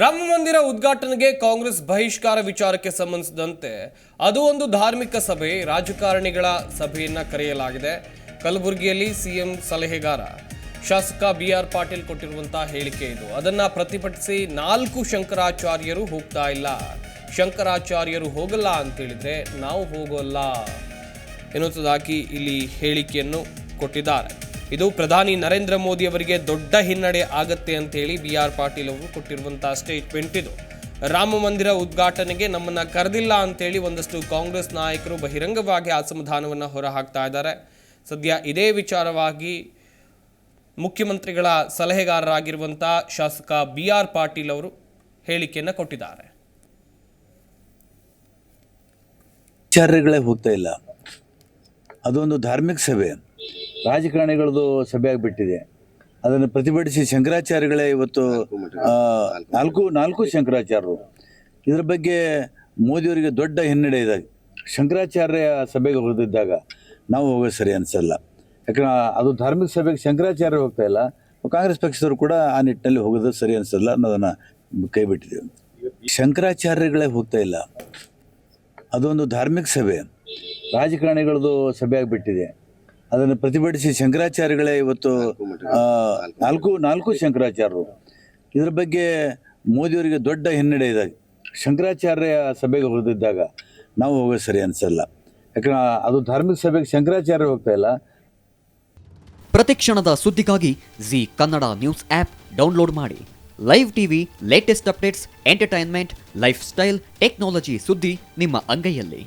ರಾಮ ಮಂದಿರ ಉದ್ಘಾಟನೆಗೆ ಕಾಂಗ್ರೆಸ್ ಬಹಿಷ್ಕಾರ ವಿಚಾರಕ್ಕೆ ಸಂಬಂಧಿಸಿದಂತೆ ಅದು ಒಂದು ಧಾರ್ಮಿಕ ಸಭೆ, ರಾಜಕಾರಣಿಗಳ ಸಭೆಯನ್ನ ಕರೆಯಲಾಗಿದೆ. ಕಲಬುರಗಿಯಲ್ಲಿ ಸಿಎಂ ಸಲಹೆಗಾರ ಶಾಸಕ ಬಿ ಆರ್ ಪಾಟೀಲ್ ಕೊಟ್ಟಿರುವಂತಹ ಹೇಳಿಕೆ ಇದು. ಅದನ್ನ ಪ್ರತಿಭಟಿಸಿ ನಾಲ್ಕು ಶಂಕರಾಚಾರ್ಯರು ಹೋಗ್ತಾ ಇಲ್ಲ. ಶಂಕರಾಚಾರ್ಯರು ಹೋಗಲ್ಲ ಅಂತ ಹೇಳಿದ್ರೆ ನಾವು ಹೋಗೋಲ್ಲ ಎನ್ನುವುದಾಗಿ ಇಲ್ಲಿ ಹೇಳಿಕೆಯನ್ನು ಕೊಟ್ಟಿದ್ದಾರೆ. ಇದು ಪ್ರಧಾನಿ ನರೇಂದ್ರ ಮೋದಿ ಅವರಿಗೆ ದೊಡ್ಡ ಹಿನ್ನಡೆ ಆಗತ್ತೆ ಅಂತ ಹೇಳಿ ಬಿ ಆರ್ ಪಾಟೀಲ್ ಅವರು ಕೊಟ್ಟಿರುವಂತಹ ಸ್ಟೇಟ್ಮೆಂಟ್ ಇದು. ರಾಮ ಮಂದಿರ ಉದ್ಘಾಟನೆಗೆ ನಮ್ಮನ್ನ ಕರೆದಿಲ್ಲ ಅಂತೇಳಿ ಒಂದಷ್ಟು ಕಾಂಗ್ರೆಸ್ ನಾಯಕರು ಬಹಿರಂಗವಾಗಿ ಅಸಮಾಧಾನವನ್ನು ಹೊರಹಾಕ್ತಾ ಇದ್ದಾರೆ. ಸದ್ಯ ಇದೇ ವಿಚಾರವಾಗಿ ಮುಖ್ಯಮಂತ್ರಿಗಳ ಸಲಹೆಗಾರರಾಗಿರುವಂಥ ಶಾಸಕ ಬಿ ಆರ್ ಪಾಟೀಲ್ ಅವರು ಹೇಳಿಕೆಯನ್ನು ಕೊಟ್ಟಿದ್ದಾರೆ. ವಿಚಾರಗಳೇ ಹೋಗ್ತಾ ಇಲ್ಲ. ಅದೊಂದು ಧಾರ್ಮಿಕ ಸಭೆ ರಾಜಕಾರಣಿಗಳದ್ದು ಸಭೆ ಆಗಿಬಿಟ್ಟಿದೆ. ಅದನ್ನು ಪ್ರತಿಭಟಿಸಿ ಶಂಕರಾಚಾರ್ಯಗಳೇ ಇವತ್ತು ನಾಲ್ಕು ನಾಲ್ಕು ಶಂಕರಾಚಾರ್ಯರು. ಇದರ ಬಗ್ಗೆ ಮೋದಿಯವರಿಗೆ ದೊಡ್ಡ ಹಿನ್ನಡೆ ಇದೆ. ಶಂಕರಾಚಾರ್ಯ ಸಭೆಗೆ ಹೋಗದಿದ್ದಾಗ ನಾವು ಹೋಗೋದು ಸರಿ ಅನಿಸಲ್ಲ. ಯಾಕಂದ್ರೆ ಅದು ಧಾರ್ಮಿಕ ಸಭೆಗೆ ಶಂಕರಾಚಾರ್ಯ ಹೋಗ್ತಾ ಇಲ್ಲ. ಕಾಂಗ್ರೆಸ್ ಪಕ್ಷದವರು ಕೂಡ ಆ ನಿಟ್ಟಿನಲ್ಲಿ ಹೋಗೋದು ಸರಿ ಅನಿಸಲ್ಲ ಅನ್ನೋದನ್ನು ಕೈ ಬಿಟ್ಟಿದ್ದೇವೆ. ಶಂಕರಾಚಾರ್ಯಗಳೇ ಹೋಗ್ತಾ ಇಲ್ಲ. ಅದೊಂದು ಧಾರ್ಮಿಕ ಸಭೆ. ರಾಜಕಾರಣಿಗಳದು ಸಭೆ ಆಗಿಬಿಟ್ಟಿದೆ. ಅದನ್ನು ಪ್ರತಿಭಟಿಸಿ ಶಂಕರಾಚಾರ್ಯಗಳೇ ಇವತ್ತು ನಾಲ್ಕು ನಾಲ್ಕು ಶಂಕರಾಚಾರ್ಯರು. ಇದ್ರ ಬಗ್ಗೆ ಮೋದಿಯವರಿಗೆ ದೊಡ್ಡ ಹಿನ್ನಡೆ ಇದೆ. ಶಂಕರಾಚಾರ್ಯ ಸಭೆಗೆ ಹೊರದಿದ್ದಾಗ ನಾವು ಹೋಗೋ ಸರಿ ಅನಿಸಲ್ಲ. ಯಾಕಂದ್ರೆ ಅದು ಧಾರ್ಮಿಕ ಸಭೆಗೆ ಶಂಕರಾಚಾರ್ಯ ಹೋಗ್ತಾ ಇಲ್ಲ. ಪ್ರತಿಕ್ಷಣದ ಸುದ್ದಿಗಾಗಿ Zee Kannada news app download ಮಾಡಿ. Live TV latest updates entertainment lifestyle technology ಸುದ್ದಿ ನಿಮ್ಮ ಅಂಗೈಯಲ್ಲಿ.